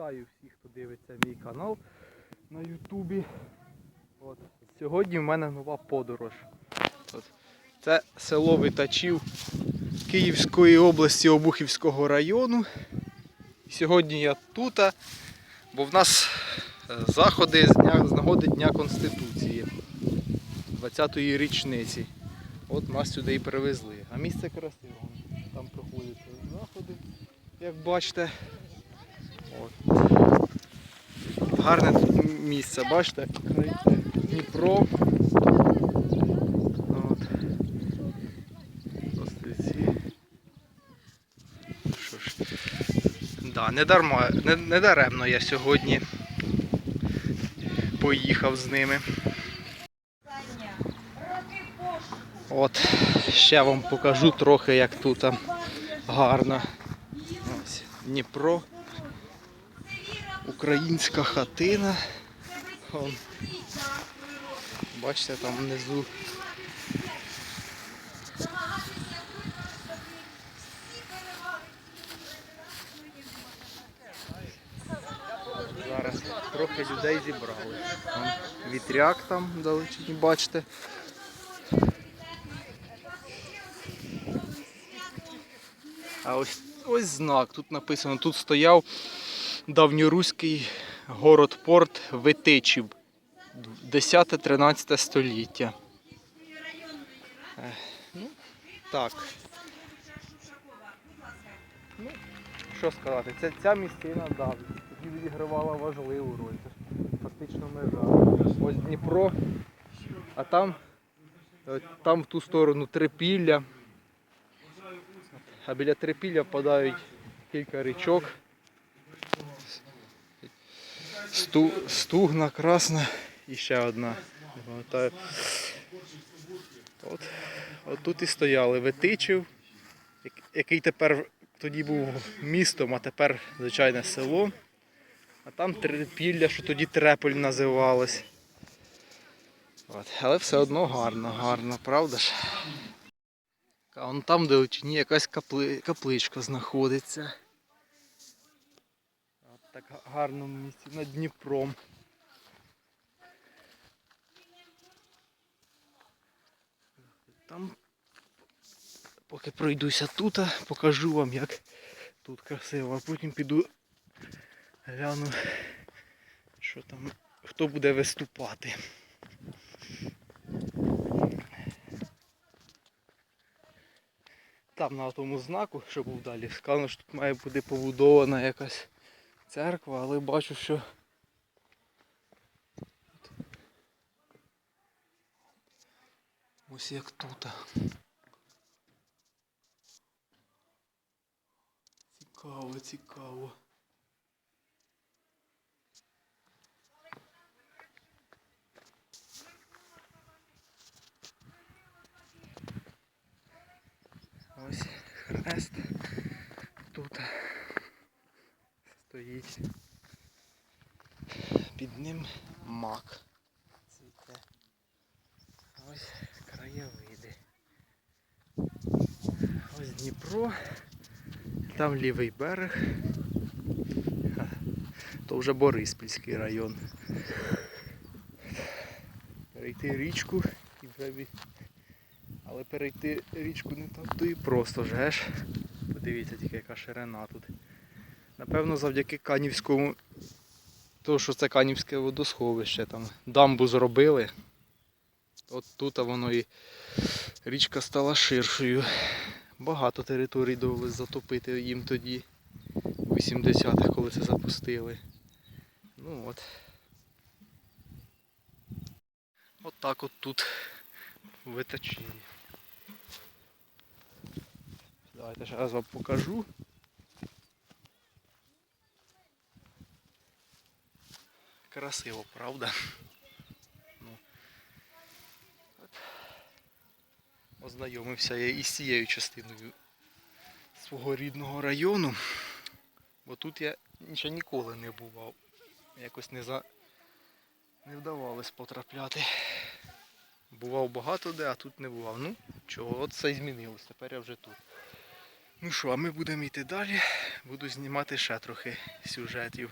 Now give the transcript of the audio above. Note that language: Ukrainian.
Вітаю всіх, хто дивиться мій канал на Ютубі. От. Сьогодні в мене нова подорож. От. Це село Витачів Київської області Обухівського району. І сьогодні я тут, бо в нас е, заходи з, дня, з нагоди Дня Конституції 20-ї річниці. От нас сюди і привезли. А місце красиве. Там проходять заходи, як бачите. От. Гарне тут місце, бачите? Дніпро. От. Що ж. Да, не, дарма, не, не даремно я сьогодні поїхав з ними. От, ще вам покажу трохи, як тут гарно. Ось, Дніпро. Українська хатина. Вон. Бачите, там внизу. Зараз трохи людей зібрали. Там вітряк там далечині, бачите. А ось ось знак. Тут написано, тут стояв давньоруський город-порт Витичів. 10-13 століття. Е, Ну, так. Ну, що сказати, ця, ця місцина да, тоді відігравала важливу роль. Фактично межа. Ось Дніпро, а там, е, там в ту сторону Трипілля. А біля Трипілля впадають кілька річок. Сту, стугна, красна і ще одна. Не пам'ятаю. От, от тут і стояли Витичів, який тепер тоді був містом, а тепер звичайне село. А там Трипілля, що тоді Треполь називалось. От. Але все одно гарно, гарно, правда ж? А вон там, де очині якась капли... капличка знаходиться. Так гарному місці над Дніпром. Там, поки пройдуся тут, покажу вам, як тут красиво, а потім піду гляну, що там, хто буде виступати. Там на тому знаку, що був далі, сказано, що тут має бути побудована якась церква, але бачу, що ось як тут. Цікаво, цікаво. Ось хрест стоїть. Під ним мак. Цвіте. Ось краєвиди. Ось Дніпро. Там лівий берег. То вже Бориспільський район. Перейти річку і вже від але перейти річку не так то і просто ж, геш. Подивіться тільки яка ширина тут. Напевно, завдяки Канівському, то що це Канівське водосховище, там дамбу зробили. От тут воно і річка стала ширшою. Багато територій довелось затопити їм тоді, у 80-х, коли це запустили. Ну от. От так от тут виточили. Давайте ще раз вам покажу. Красиво, правда? Ну. Ознайомився я із цією частиною свого рідного району. Бо тут я ще ніколи не бував. Якось не за... не вдавалось потрапляти. Бував багато де, а тут не бував. Ну, чого, от це змінилось, тепер я вже тут. Ну що, а ми будемо йти далі. Буду знімати ще трохи сюжетів.